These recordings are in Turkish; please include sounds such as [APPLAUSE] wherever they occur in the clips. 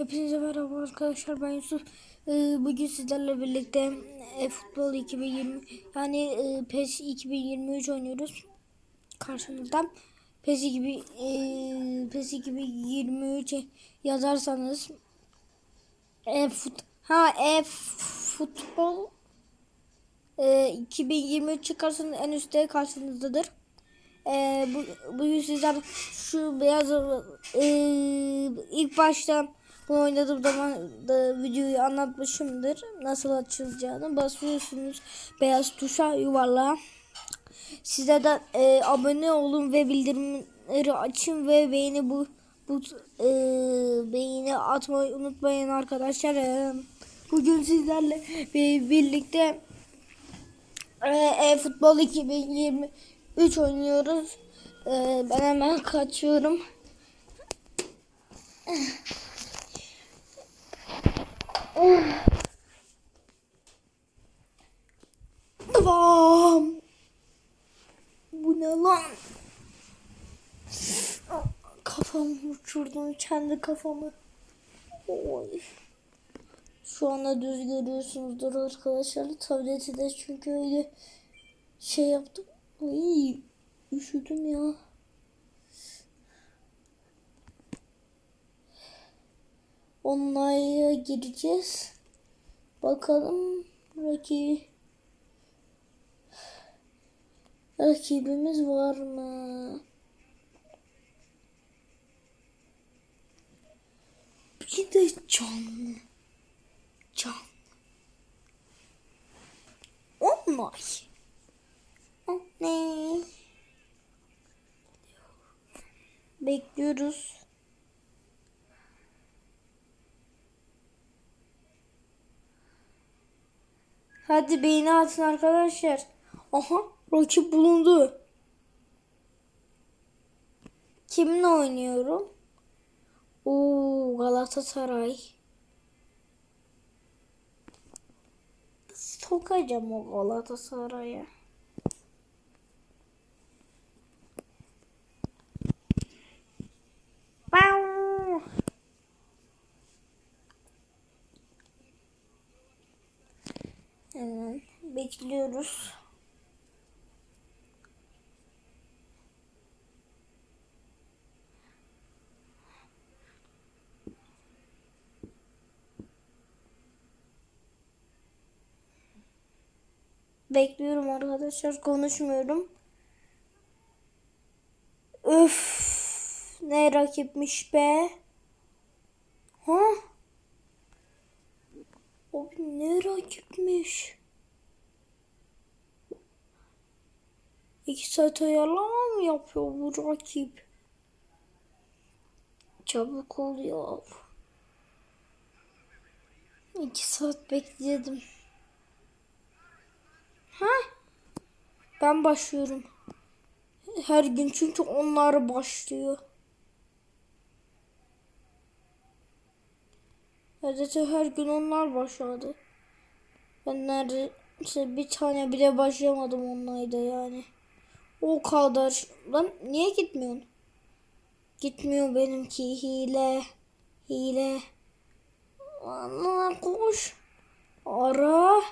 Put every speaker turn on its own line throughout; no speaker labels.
Hepinize merhaba arkadaşlar ben Yusuf. Ee, bugün sizlerle birlikte e, futbol 2020 yani e, PES 2023 oynuyoruz. Karşınızda PES gibi e, PES 2023 yazarsanız e, fut, ha e futbol e, 2023 çıkarsanız en üstte karşınızdadır. Ee, bu, bugün sizler şu beyaz e, ilk başta bunu oynadığım zaman da videoyu anlatmışımdır. Nasıl açılacağını basıyorsunuz beyaz tuşa yuvarlağa. Size de e, abone olun ve bildirimleri açın ve beğeni bu bu e, beğeni atmayı unutmayın arkadaşlar. Bugün sizlerle bir- birlikte e, e, futbol 2023 oynuyoruz. E, ben hemen kaçıyorum. Devam. Bu ne lan? Kafamı uçurdum kendi kafamı. Oy. Şu anda düz görüyorsunuzdur arkadaşlar. Tableti de çünkü öyle şey yaptım. Ay üşüdüm ya. Onlara gireceğiz. Bakalım rakip rakibimiz var mı? Bir de canlı. Can. Onlar. Ne? Bekliyoruz. Hadi beğeni atın arkadaşlar. Aha rakip bulundu. Kimle oynuyorum? Oo Galatasaray. Sokacağım o Galatasaray'a. Bau! Hemen bekliyoruz. Bekliyorum arkadaşlar konuşmuyorum. Öf ne rakipmiş be. Ha? Abi ne rakipmiş. İki saat ayarlama yapıyor bu rakip? Çabuk ol ya. İki saat bekledim. Ha? Ben başlıyorum. Her gün çünkü onlar başlıyor. Neredeyse her gün onlar başladı. Ben neredeyse bir tane bile başlamadım onlayda yani. O kadar. Lan niye gitmiyorsun? Gitmiyor benimki hile. Hile. Ana koş. Ara.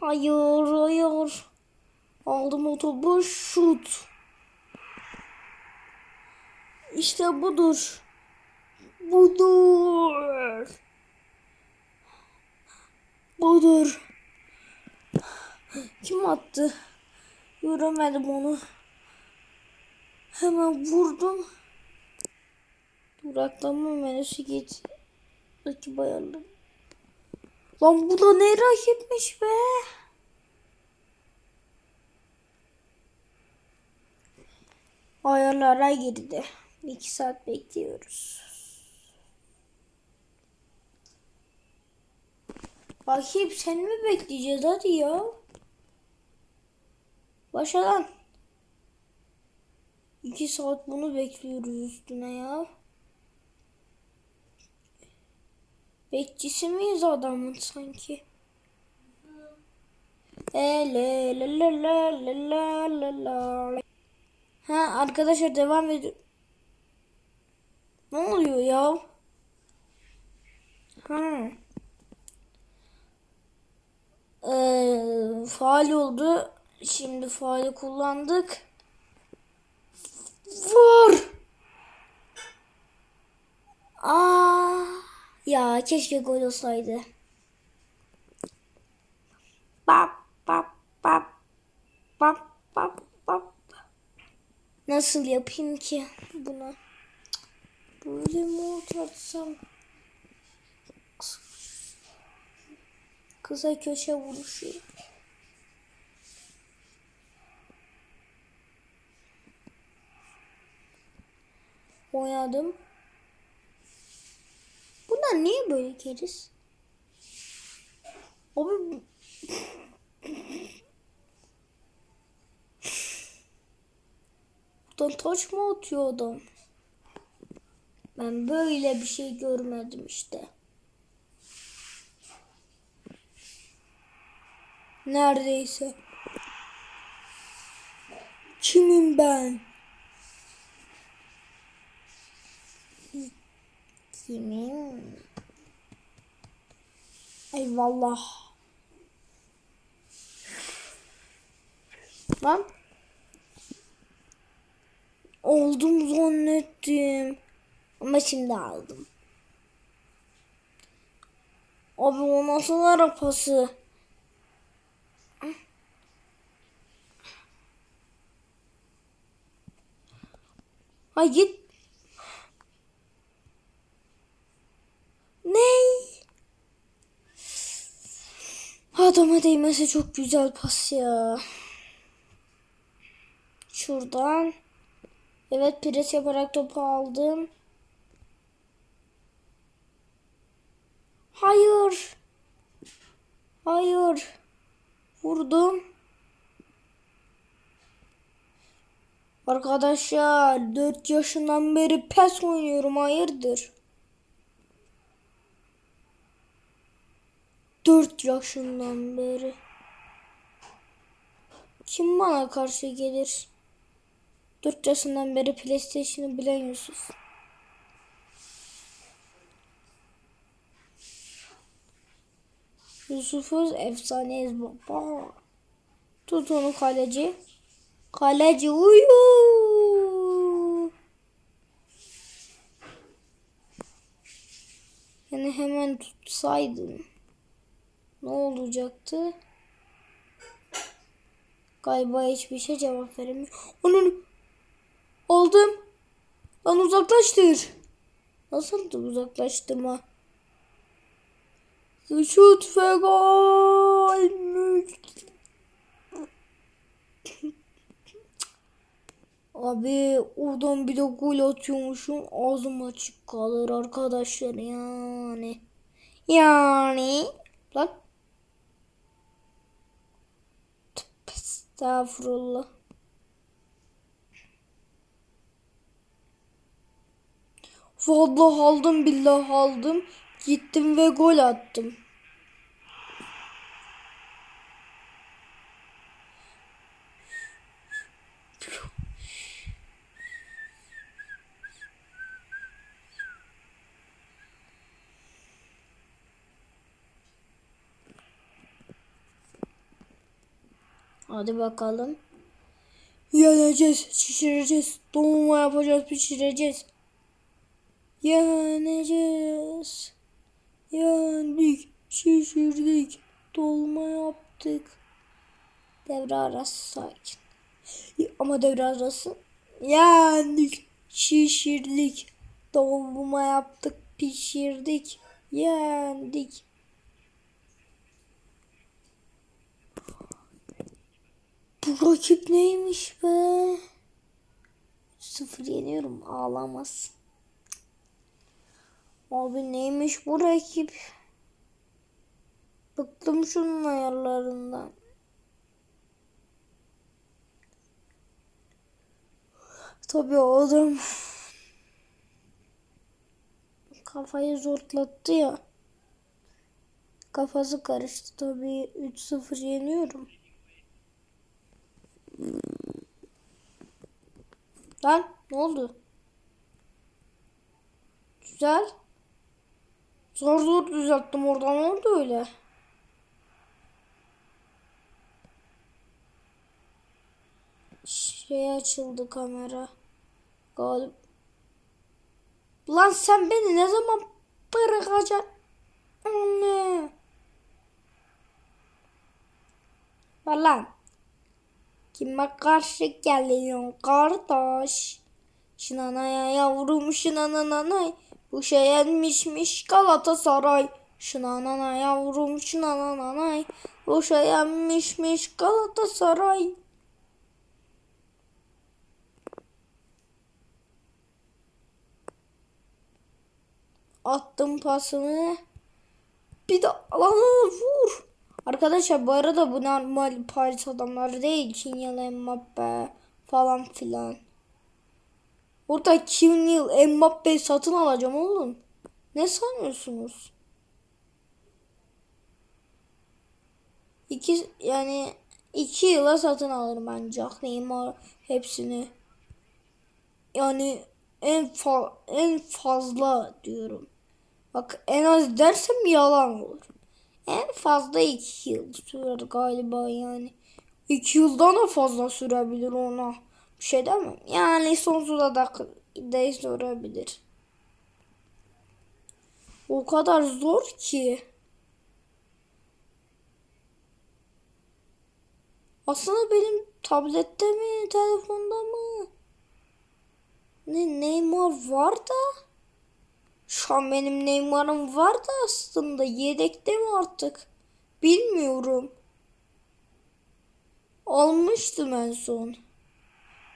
Hayır hayır. Aldım otobu şut. İşte budur. Budur. Budur. Kim attı? Göremedim onu. Hemen vurdum. Duraklama menüsü git. Rakip ayarladım. Lan bu da ne rakipmiş be? Ayarlara girdi. 2 saat bekliyoruz. Bakayım sen mi bekleyeceğiz hadi ya. Başa lan. İki saat bunu bekliyoruz üstüne ya. Bekçisi miyiz adamın sanki? Ele la la la la la la la. Ha arkadaşlar devam ediyor. Ne oluyor ya? Ha. Ee, faal oldu. Şimdi faali kullandık. Vur. Aa, ya keşke gol olsaydı. Bap bap bap bap bap bap. Nasıl yapayım ki bunu? Böyle mi oturtsam? Kısa köşe vuruşu. Oynadım. Bunlar niye böyle keriz? Abi Buradan taş mı atıyor adam? Ben böyle bir şey görmedim işte. Neredeyse. Kimim ben? Kimim? Eyvallah. Lan. Oldum zannettim. Ama şimdi aldım. Abi o nasıl arapası? Ay git. Ney? Adama değmese çok güzel pas ya. Şuradan. Evet pres yaparak topu aldım. Hayır. Hayır. Vurdum. Arkadaşlar 4 yaşından beri pes oynuyorum hayırdır? 4 yaşından beri. Kim bana karşı gelir? 4 yaşından beri PlayStation'ı bilen Yusuf. Yusuf'uz efsaneyiz baba. Tut onu kaleci. Kaleci uyu. Yani hemen tutsaydın. Ne olacaktı? Galiba hiçbir şey cevap veremiyor. Onun aldım. Lan uzaklaştır. Nasıl da uzaklaştırma? Şut ve gol. Abi oradan bir de gol atıyormuşum. Ağzım açık kalır arkadaşlar yani. Yani. Lan. Estağfurullah. Vallahi aldım billah aldım. Gittim ve gol attım. Hadi bakalım. Yeneceğiz, şişireceğiz, dolma yapacağız, pişireceğiz. Yeneceğiz. Yendik, şişirdik, dolma yaptık. Devre arası sakin. Ama devre arası yendik, şişirdik, dolma yaptık, pişirdik, yendik. Bu rakip neymiş be? Sıfır yeniyorum ağlamaz. Abi neymiş bu rakip? Bıktım şunun ayarlarından. Tabii oğlum. Kafayı zortlattı ya. Kafası karıştı tabii 3-0 yeniyorum. Lan ne oldu? Güzel. Zor zor düzelttim oradan oldu öyle. Şey açıldı kamera. Galip. Lan sen beni ne zaman bırakacaksın? Anne. Var lan. Kime karşı geliyorsun kardeş? Şınanaya yavrum şınananay. Bu şey yenmişmiş Galatasaray. Şınanana yavrum şınananay. Bu şey yenmişmiş Galatasaray. Attım pasını. Bir de alana vur. Arkadaşlar bu arada bu normal Paris adamları değil. Kinyalı Mbappe falan filan. Orada Kinyal Mbappe'yi satın alacağım oğlum. Ne sanıyorsunuz? İki yani iki yıla satın alırım bence Neymar hepsini. Yani en fa en fazla diyorum. Bak en az dersem yalan olur. En fazla iki yıl sürer galiba yani. İki yıldan da fazla sürebilir ona. Bir şey demem. Yani sonsuza da de sürebilir. O kadar zor ki. Aslında benim tablette mi, telefonda mı? Ne Neymar var da. Şu an benim Neymar'ım var da aslında yedekte mi artık? Bilmiyorum. Almıştım en son.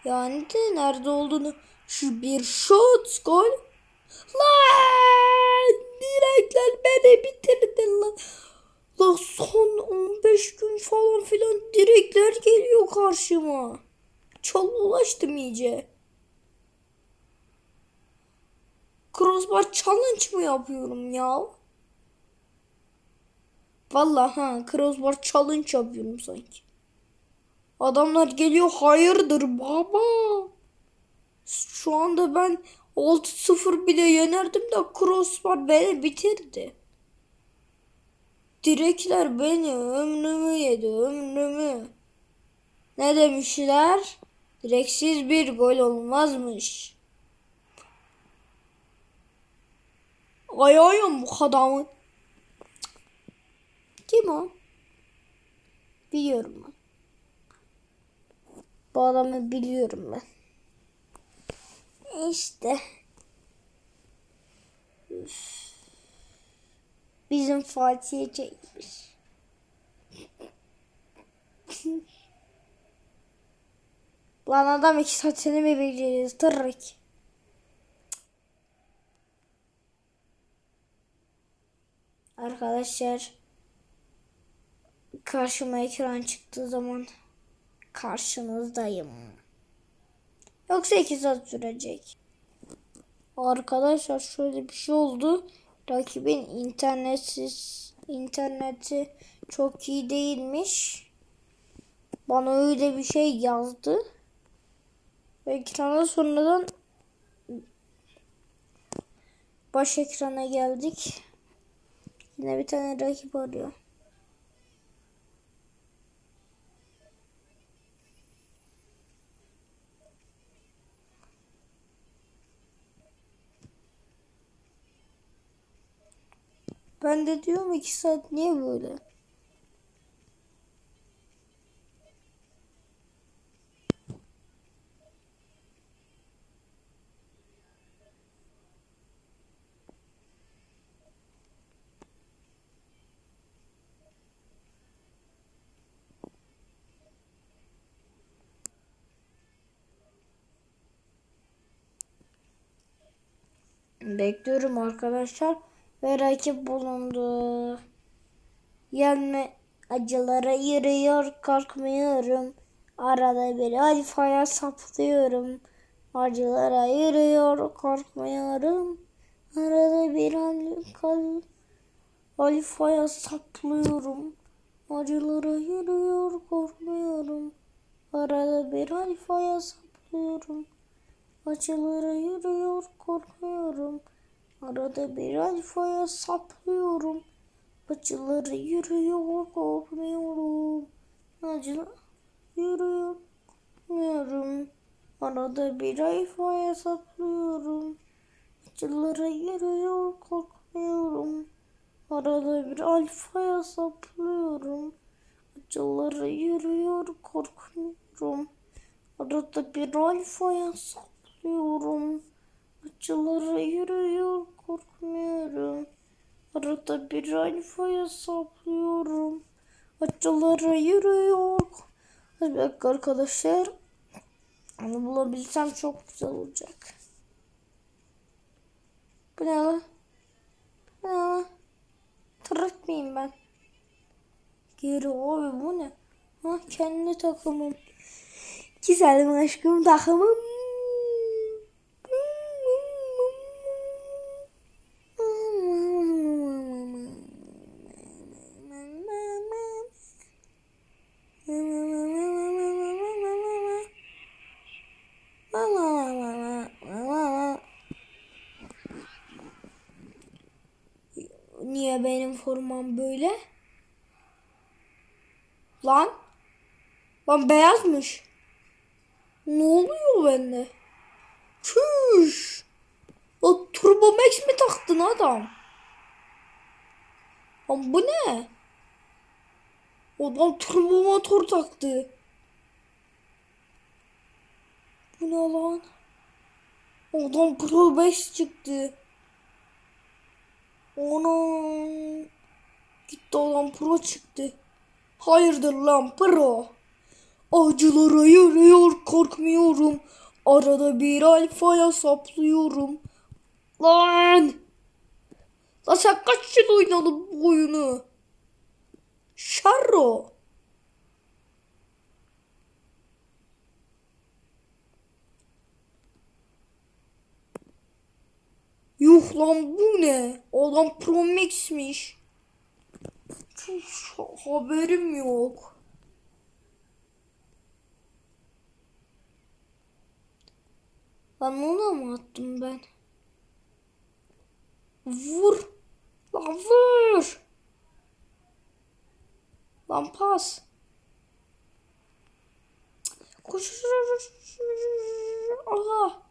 Yani de nerede olduğunu şu bir şut gol. Lan direkler beni bitirdi lan. La son 15 gün falan filan direkler geliyor karşıma. Çok ulaştım iyice. Crossbar challenge mı yapıyorum ya? Vallahi ha crossbar challenge yapıyorum sanki. Adamlar geliyor hayırdır baba. Şu anda ben 6-0 bile yenerdim de crossbar beni bitirdi. Direkler beni ömrümü yedi ömrümü. Ne demişler? Direksiz bir gol olmazmış. Ayağım bu adamın. Kim o? Biliyorum ben. Bu adamı biliyorum ben. İşte. Bizim Fatih'e çekmiş. Lan adam iki saatini mi bekleyeceğiz? Arkadaşlar karşıma ekran çıktığı zaman karşınızdayım. Yoksa iki saat sürecek. Arkadaşlar şöyle bir şey oldu. Rakibin internetsiz interneti çok iyi değilmiş. Bana öyle bir şey yazdı. Ve ekrana sonradan baş ekrana geldik. Yine bir tane rakip arıyor. Ben de diyorum iki saat niye böyle? Bekliyorum arkadaşlar. Ve rakip bulundu. Yenme acılara yürüyor korkmuyorum. Arada bir alfaya saplıyorum. Acılara yürüyor korkmuyorum. Arada bir alkal alfaya saplıyorum. Acılara yürüyor korkmuyorum. Arada bir alfaya saplıyorum. Acılara yürüyor korkmuyorum. Arada bir alfaya saplıyorum. Acıları yürüyor korkmuyorum. Acılar yürüyor korkmuyorum. Arada bir ayfa hesaplıyorum. Acılara yürüyor korkmuyorum. Arada bir alfa hesaplıyorum. Acılara yürüyor korkmuyorum. Arada bir alfa hesaplıyorum. Acılara yürüyor korkmuyorum. Arada bir alfa hesaplıyorum. Acılara yürüyor. Hadi dakika arkadaşlar. Onu bulabilsem çok güzel olacak. Bu ne lan? Bu ne lan? Tırık mıyım ben? Geri abi bu ne? Ha kendi takımım. Güzelim aşkım takımım. Böyle? Lan? Lan beyazmış. Ne oluyor bende? Çüş. O Turbo Max mi taktın adam? Lan bu ne? Adam turbo motor taktı. Bu ne lan? Adam Pro 5 çıktı. Ona gitti adam Pro çıktı. Hayırdır lan Pro? Acılara yürüyor korkmuyorum. Arada bir alfaya saplıyorum. Lan! Lan sen kaç yıl oynadın bu oyunu? Şarro. Yuh lan bu ne? Adam Pro Max'miş. Haberim yok. Lan ona mı attım ben? Vur. Lan vur. Lan pas. Koş. Aha.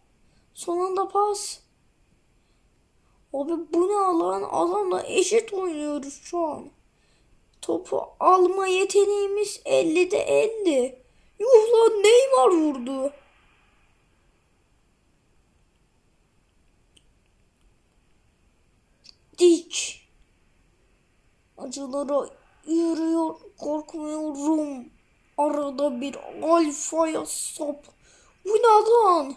Son anda pas. Abi bu ne lan? Adamla eşit oynuyoruz şu an. Topu alma yeteneğimiz 50'de 50. Yuh lan Neymar vurdu. Dik. Acılara yürüyor korkmuyorum. Arada bir alfaya sap. Bu ne lan?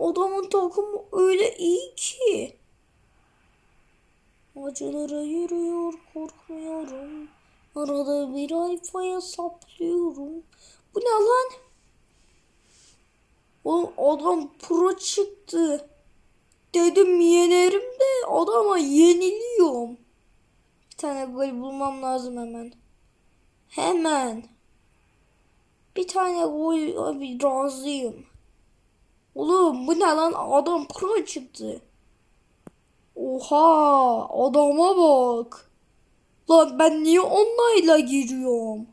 Adamın takımı öyle iyi ki. Acılara yürüyor korkmuyorum. Arada bir alfaya saplıyorum. Bu ne lan? Oğlum adam pro çıktı. Dedim yenerim de adama yeniliyorum. Bir tane gol bulmam lazım hemen. Hemen. Bir tane gol abi razıyım. Oğlum bu ne lan adam pro çıktı. Oha adama bak. Lan ben niye onlayla giriyorum?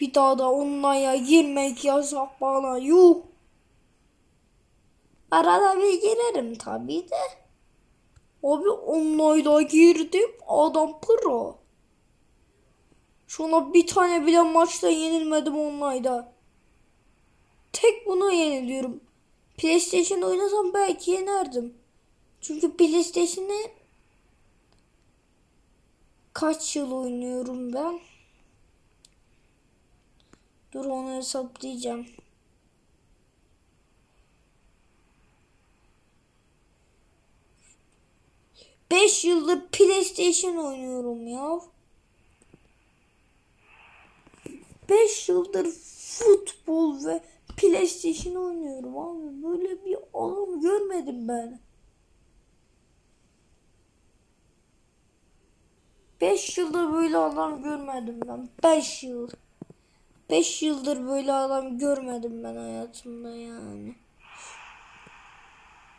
Bir daha da onlayla girmek yasak bana yuh. Arada bir girerim tabii de. Abi onlayla girdim adam pro. Şuna bir tane bile maçta yenilmedim onlayda. Tek buna yeniliyorum. PlayStation oynasam belki yenerdim. Çünkü PlayStation'ı kaç yıl oynuyorum ben? Dur onu hesaplayacağım. Beş yıldır PlayStation oynuyorum ya. Beş yıldır futbol ve PlayStation oynuyorum abi. Böyle bir adam görmedim ben. 5 yıldır böyle adam görmedim ben. 5 yıl. 5 yıldır böyle adam görmedim ben hayatımda yani.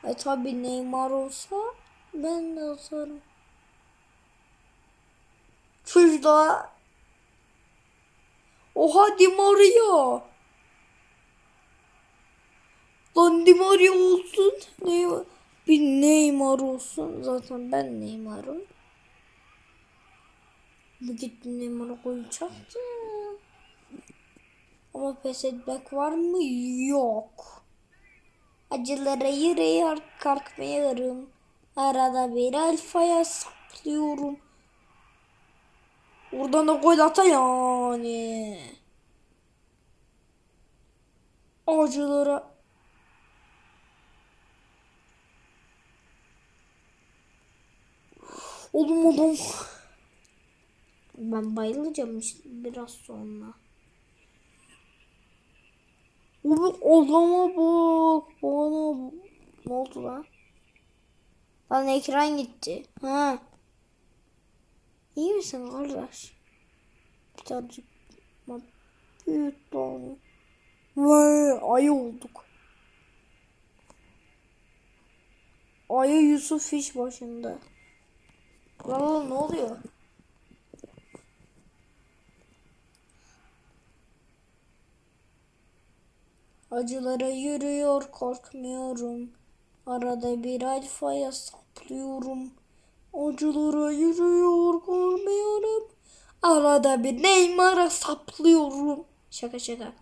E tabi Neymar olsa ben de atarım. Şurada Oha Di Maria. Lan Di Maria olsun. Neymar. Bir Neymar olsun. Zaten ben Neymar'ım. Bu gitti Neymar'a koyacaktı. Ama pes etmek var mı? Yok. Acılara yüreği kalkmıyorum. Arada bir alfaya saplıyorum. Oradan da gol ata yani. Acılara Oğlum adam. Ben bayılacağım işte biraz sonra. Oğlum adama bak. Bana. Ne oldu lan? Lan ekran gitti. Ha. İyi misin kardeş? Birazcık büyük lan. Vay ay olduk. Ayı Yusuf iş başında. Lan ne oluyor? Acılara yürüyor korkmuyorum. Arada bir alfaya saplıyorum. Acılara yürüyor korkmuyorum. Arada bir Neymar'a saplıyorum. Şaka şaka.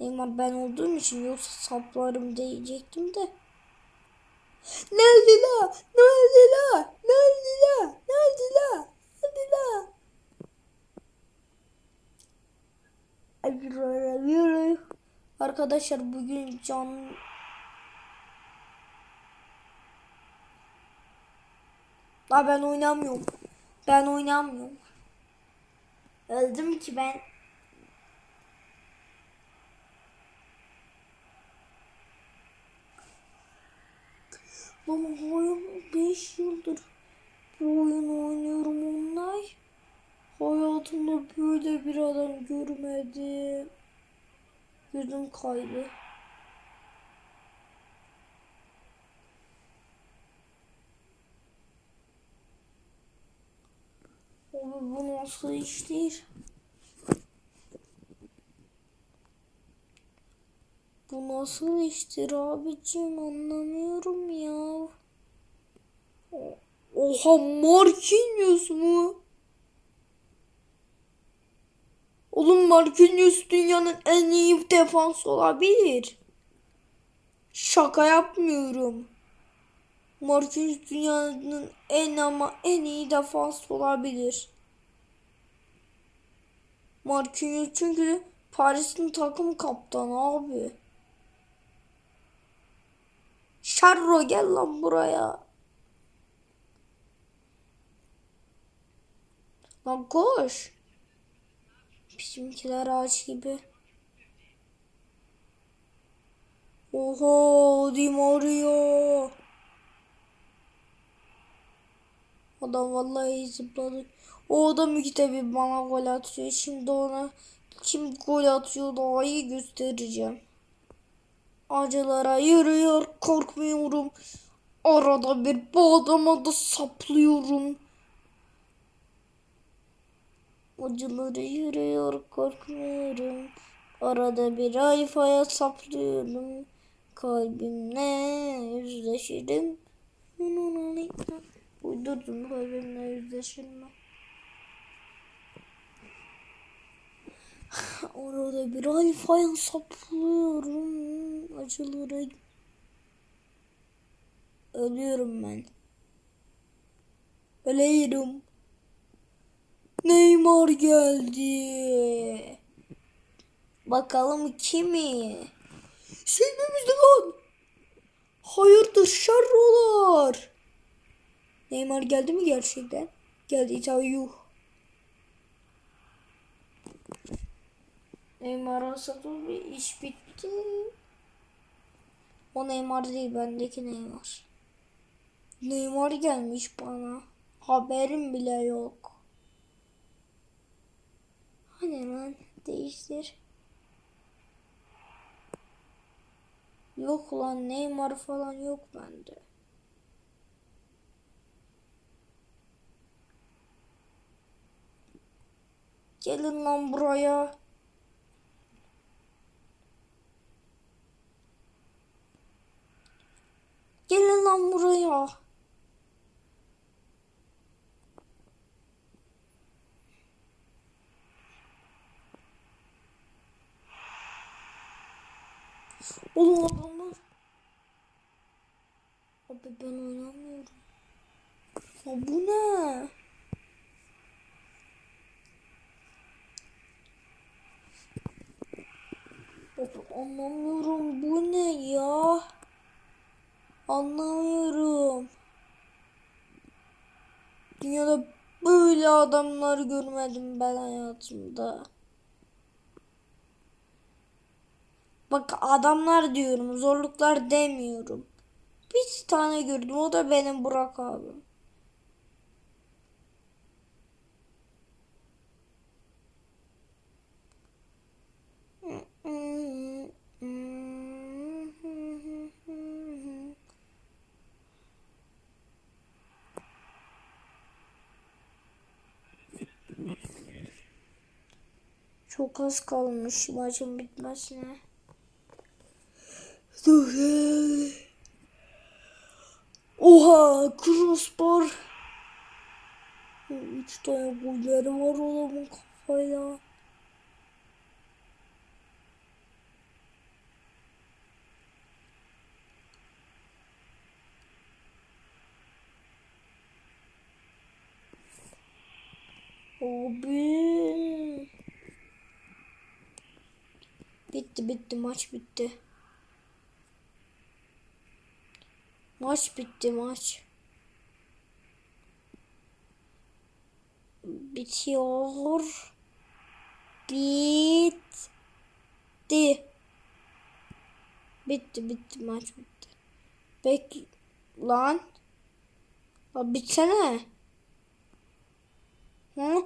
Neymar ben olduğum için yoksa saplarım diyecektim de. Nerede la? Nerede la? Nerede la? Nerede la? Nerede la? Yürü, yürü. Arkadaşlar bugün can La ben oynamıyorum. Ben oynamıyorum. Öldüm ki ben. Ama oyun 5 yıldır bu oyunu oynuyorum online. Hayatımda böyle bir adam görmedim. Gözüm kaydı. Abi bu nasıl iştir? Bu nasıl iştir abicim anlamıyorum ya. Oha Marquinhos mu? Oğlum Marquinhos dünyanın en iyi defans olabilir. Şaka yapmıyorum. Marquinhos dünyanın en ama en iyi defans olabilir. Marquinhos çünkü Paris'in takım kaptanı abi. Şarro gel lan buraya. Lan koş. Bizimkiler ağaç gibi. Oho Di Maria. Adam vallahi zıpladı. O adam iki tabi bana gol atıyor. Şimdi ona kim gol atıyor daha iyi göstereceğim. Acılara yürüyor korkmuyorum. Arada bir bu adama da saplıyorum. Acıları yürüyor korkmuyorum. Arada bir ayfaya saplıyorum. Kalbimle yüzleşirim. Uydurdum kalbimle yüzleşirme. [LAUGHS] Orada bir alfaya saplıyorum. Acılara Ölüyorum ben. Ölüyorum. Neymar geldi. Bakalım kimi? Sevmemizde lan. Hayırdır şerrolar. Neymar geldi mi gerçekten? Geldi tabii yuh. Neymar satıldı iş bitti. O Neymar değil bendeki Neymar. Neymar gelmiş bana. Haberim bile yok. Hadi lan değiştir. Yok lan Neymar falan yok bende. Gelin lan buraya. Gelin lan buraya. Oğlum adamlar. Abi ben oynamıyorum. Ya bu ne? Abi anlamıyorum bu ne ya? Anlamıyorum. Dünyada böyle adamlar görmedim ben hayatımda. Bak adamlar diyorum, zorluklar demiyorum. Bir tane gördüm, o da benim Burak abim. Çok az kalmış maçın bitmesine. Oha crossbar. Üç tane golleri var adamın kafayla. Abi. Bitti bitti maç bitti. Maç bitti maç. Bitiyor. Bitti. Bitti bitti maç bitti. Bek lan. Abi bitsene. Hı?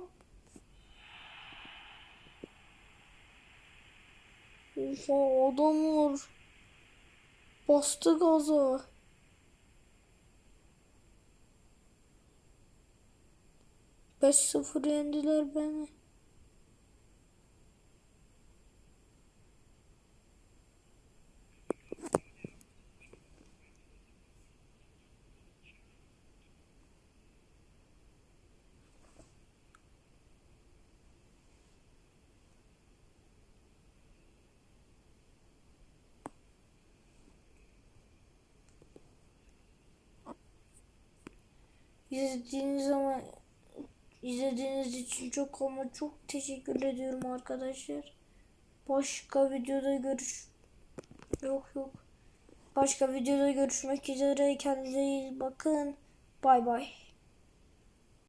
Oha adam vur. Bastı gazı. 5-0 yendiler beni. İzlediğiniz zaman izlediğiniz için çok ama çok teşekkür ediyorum arkadaşlar. Başka videoda görüş yok yok. Başka videoda görüşmek üzere. Kendinize iyi bakın. Bay bay.